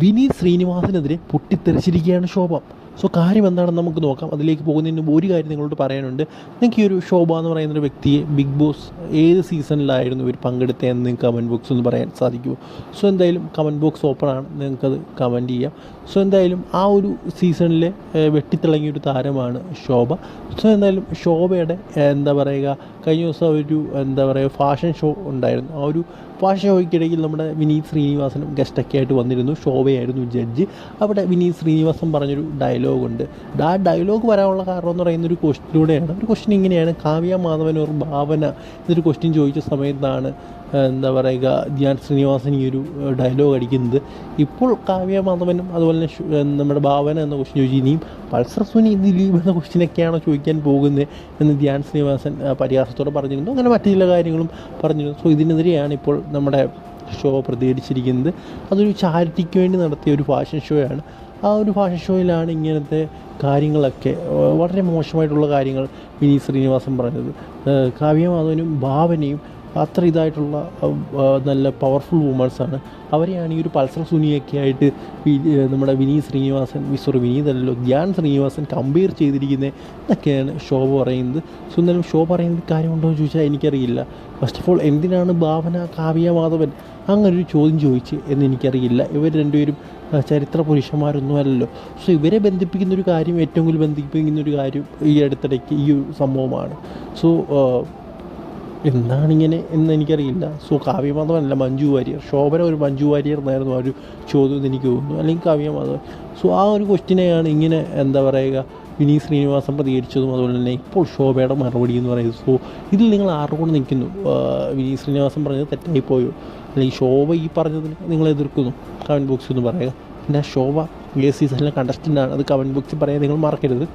വിനീത് ശ്രീനിവാസനെതിരെ പൊട്ടിത്തെറിച്ചിരിക്കുകയാണ് ശോഭ. So കാര്യം എന്താണെന്ന് നമുക്ക് നോക്കാം. അതിലേക്ക് പോകുന്നതിന് മുമ്പ് ഒരു കാര്യം നിങ്ങളോട് പറയാനുണ്ട്. നിങ്ങൾക്ക് ഈ ഒരു ശോഭ എന്ന് പറയുന്ന ഒരു വ്യക്തിയെ ബിഗ് ബോസ് ഏത് സീസണിലായിരുന്നു ഇവർ പങ്കെടുത്തതെന്ന് നിങ്ങൾക്ക് കമന്റ് ബോക്സ് ഒന്ന് പറയാൻ സാധിക്കുമോ? സോ എന്തായാലും കമന്റ് ബോക്സ് ഓപ്പൺ ആണ്. നിങ്ങൾക്കത് കമന്റ് ചെയ്യാം. സോ എന്തായാലും ആ ഒരു സീസണിലെ വെട്ടിത്തിളങ്ങിയ ഒരു താരമാണ് ശോഭ. സോ എന്തായാലും ശോഭയുടെ എന്താ പറയുക കഴിഞ്ഞ ദിവസം ഒരു എന്താ പറയുക ഫാഷൻ ഷോ ഉണ്ടായിരുന്നു. ആ ഒരു ഫാഷൻ ഷോയ്ക്കിടയിൽ നമ്മുടെ വിനീത് ശ്രീനിവാസനും ഗസ്റ്റൊക്കെ ആയിട്ട് വന്നിരുന്നു. ശോഭയായിരുന്നു ജഡ്ജ് അവിടെ വിനീത് ശ്രീനിവാസൻ പറഞ്ഞൊരു ഡയലോഗുണ്ട് ആ ഡയലോഗ് വരാനുള്ള കാരണം എന്ന് പറയുന്ന ഒരു ക്വസ്റ്റിലൂടെയാണ് ഒരു ക്വസ്റ്റ്യൻ ഇങ്ങനെയാണ്. കാവ്യ മാധവൻ ഒരു ഭാവന എന്നൊരു ക്വസ്റ്റ്യൻ ചോദിച്ച സമയത്താണ് എന്താ പറയുക ധ്യാൻ ശ്രീനിവാസൻ ഈ ഒരു ഡയലോഗ് അടിക്കുന്നത്. ഇപ്പോൾ കാവ്യ മാധവനും അതുപോലെ തന്നെ നമ്മുടെ ഭാവന എന്ന ക്വസ്റ്റ്യൻ ചോദിച്ചു. ഇനിയും പൾസർ സുനി ദിലീപ് എന്ന ക്വസ്റ്റ്യനൊക്കെയാണോ ചോദിക്കാൻ പോകുന്നത് എന്ന് ധ്യാൻ ശ്രീനിവാസൻ പരിഹാസത്തോടെ പറഞ്ഞിരുന്നു. അങ്ങനെ മറ്റു ചില കാര്യങ്ങളും പറഞ്ഞിരുന്നു. സോ ഇതിനെതിരെയാണ് ഇപ്പോൾ നമ്മുടെ ഷോ പ്രതികരിച്ചിരിക്കുന്നത്. അതൊരു ചാരിറ്റിക്ക് വേണ്ടി നടത്തിയ ഒരു ഫാഷൻ ഷോയാണ് ആ ഒരു ഫാഷൻ ഷോയിലാണ് ഇങ്ങനത്തെ കാര്യങ്ങളൊക്കെ വളരെ മോശമായിട്ടുള്ള കാര്യങ്ങൾ വിനീത് ശ്രീനിവാസൻ പറഞ്ഞത്. കാവ്യമാധവനും കാവ്യ മാധവനും ഭാവനയും അത്ര ഇതായിട്ടുള്ള നല്ല പവർഫുൾ വുമൺസാണ് അവരെയാണ് ഈ ഒരു പൾസർ സുനിയൊക്കെ ആയിട്ട് നമ്മുടെ വിനീത് ശ്രീനിവാസൻ സോറി വിനീത് അല്ലല്ലോ ധ്യാൻ ശ്രീനിവാസൻ കമ്പയർ ചെയ്തിരിക്കുന്നത് എന്നൊക്കെയാണ് ഷോ പറയുന്നത്. സോ എന്നാലും ഷോ പറയുന്നത് കാര്യമുണ്ടോ എന്ന് ചോദിച്ചാൽ എനിക്കറിയില്ല. ഫസ്റ്റ് ഓഫ് ഓൾ എന്തിനാണ് ഭാവന കാവ്യ മാധവൻ അങ്ങനൊരു ചോദ്യം ചോദിച്ച് എന്ന് എനിക്കറിയില്ല. ഇവർ രണ്ടുപേരും ചരിത്ര പുരുഷന്മാരൊന്നും അല്ലല്ലോ. സോ ഇവരെ ബന്ധിപ്പിക്കുന്ന ഒരു കാര്യം ഏറ്റവും കൂടുതൽ ബന്ധിപ്പിക്കുന്ന ഒരു കാര്യം ഈ അടുത്തിടയ്ക്ക് ഈ ഒരു സംഭവമാണ്. സോ എന്താണിങ്ങനെ എന്ന് എനിക്കറിയില്ല. സോ കാവ്യമാധവനല്ല മഞ്ജു വാര്യർ. ശോഭന ഒരു മഞ്ജു വാര്യർ എന്നായിരുന്നു ആ ഒരു ചോദ്യം എനിക്ക് തോന്നുന്നു. അല്ലെങ്കിൽ കാവ്യമാധവൻ സോ ആ ഒരു ക്വസ്റ്റിനെയാണ് ഇങ്ങനെ എന്താ പറയുക വിനീത് ശ്രീനിവാസൻ പ്രതികരിച്ചതും അതുപോലെ തന്നെ ഇപ്പോൾ ശോഭയുടെ മറുപടി എന്ന് പറയുന്നത്. സോ ഇതിൽ നിങ്ങൾ ആരോട് നിൽക്കുന്നു? വിനീത് ശ്രീനിവാസൻ പറഞ്ഞത് തെറ്റായിപ്പോയോ? അല്ലെങ്കിൽ ശോഭ ഈ പറഞ്ഞതിന് നിങ്ങൾ എതിർക്കുന്നു? കമന്റ് ബോക്സിൽ എന്ന് പറയുക. പിന്നെ ശോഭ ഈ സീസണിലെ കണ്ടസ്റ്റന്റാണ് അത് കമന്റ് ബോക്സിൽ പറയാൻ നിങ്ങൾ മറക്കരുത്.